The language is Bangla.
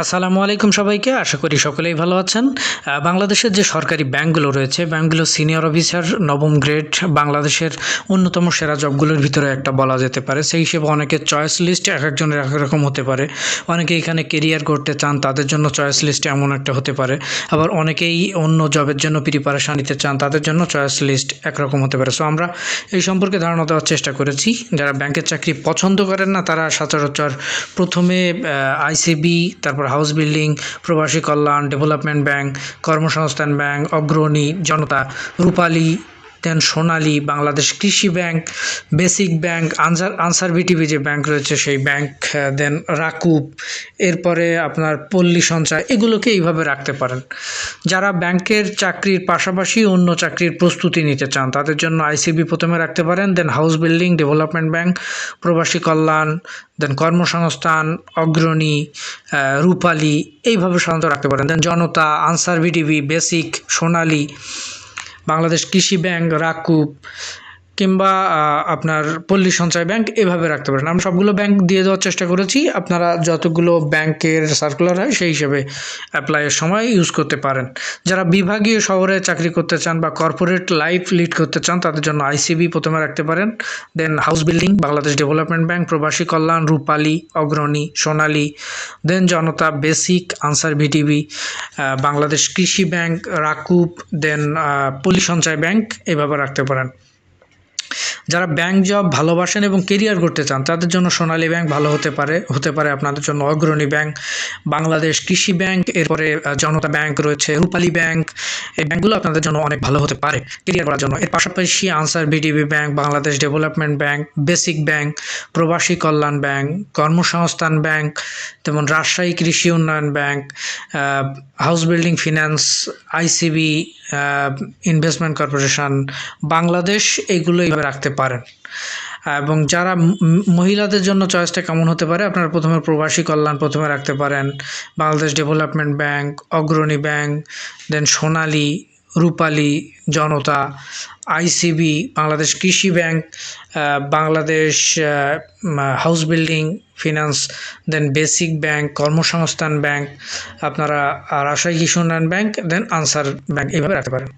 আসসালামু আলাইকুম সবাইকে। আশা করি সকলেই ভালো আছেন। বাংলাদেশের যে সরকারি ব্যাংকগুলো রয়েছে, ব্যাংকগুলো সিনিয়র অফিসার, নবম গ্রেড, বাংলাদেশের অন্যতম সেরা জবগুলোর ভিতরে একটা বলা যেতে পারে। সেই হিসেবে অনেকে চয়েস লিস্ট এক একজনের এক রকম হতে পারে। অনেকে এখানে কেরিয়ার করতে চান, তাদের জন্য চয়েস লিস্ট এমন একটা হতে পারে। আবার অনেকেই অন্য জবের জন্য প্রিপারেশান নিতে চান, তাদের জন্য চয়েস লিস্ট একরকম হতে পারে। সো আমরা এই সম্পর্কে ধারণা দেওয়ার চেষ্টা করেছি। যারা ব্যাংকের চাকরি পছন্দ করেন না, তারা সচরাচর প্রথমে আইসিবি তারপর house building Probashi Kallyan development bank Karmasangsthan bank Agrani Janata Rupali then Sonali, Bangladesh Krishi bank, basic bank, Ansar Ansar BTV যে ব্যাংক রয়েছে সেই ব্যাংক দেন রাকুব, এরপরে আপনার পল্লী সঞ্চয়, এগুলোকে এইভাবে রাখতে পারেন। যারা ব্যাংকের চাকরির পাশাপাশি অন্য চাকরির প্রস্তুতি নিতে চান, তাদের জন্য আইসিবি প্রথমে রাখতে পারেন, then house building, development bank, Probashi Kallyan, then কর্মসংস্থান, অগ্রণী রূপালী, এইভাবে সাধারণত রাখতে পারেন। Then Janata, Ansar BTV, basic, Sonali Bangladesh Krishi bank Rakub কিংবা আপনার পল্লী সঞ্চয় ব্যাংক এভাবে রাখতে পারেন। আমরা সবগুলো ব্যাংক দিয়ে দেওয়ার চেষ্টা করেছি। আপনারা যতগুলো ব্যাংকের সার্কুলার হয় সেই হিসেবে অ্যাপ্লাইয়ের সময় ইউজ করতে পারেন। যারা বিভাগীয় শহরে চাকরি করতে চান বা কর্পোরেট লাইফ লিড করতে চান, তাদের জন্য আইসিবি প্রথমে রাখতে পারেন। Then house building Bangladesh development bank Probashi Kallyan, Rupali, Agrani, Sonali. Then Janata basic Ansar VTV Bangladesh Krishi bank, Rakub. দেন পল্লী সঞ্চয় ব্যাংক এভাবে রাখতে পারেন। যারা ব্যাংক জব ভালোবাসেন এবং কেরিয়ার করতে চান, তাদের জন্য সোনালী ব্যাংক ভালো হতে পারে হতে পারে আপনাদের জন্য অগ্রণী ব্যাংক বাংলাদেশ কৃষি ব্যাংক এরপরে জনতা ব্যাংক রয়েছে, রূপালী ব্যাংক এই ব্যাংকগুলো আপনাদের জন্য অনেক ভালো হতে পারে কেরিয়ার করার জন্য। এর পাশাপাশি Ansar BDB bank Bangladesh development bank basic bank Probashi Kallyan bank Karmasangsthan bank যেমন Rajshahi Krishi Unnayan bank house building finance ICB investment corporation Bangladesh এইগুলো এইভাবে রাখতে পারেন। এবং যারা মহিলাদের জন্য চয়েসটা কেমন হতে পারে, আপনারা প্রথমে প্রবাসী কল্যাণ প্রথমে রাখতে পারেন। Bangladesh development bank Agrani bank then Sonali Rupali Janata ICB Bangladesh Krishi bank Bangladesh house building finance then basic bank, Karmasangsthan bank, আপনারা Rajshahi Krishi Unnayan bank then answer bank, এইভাবে রাখতে পারেন।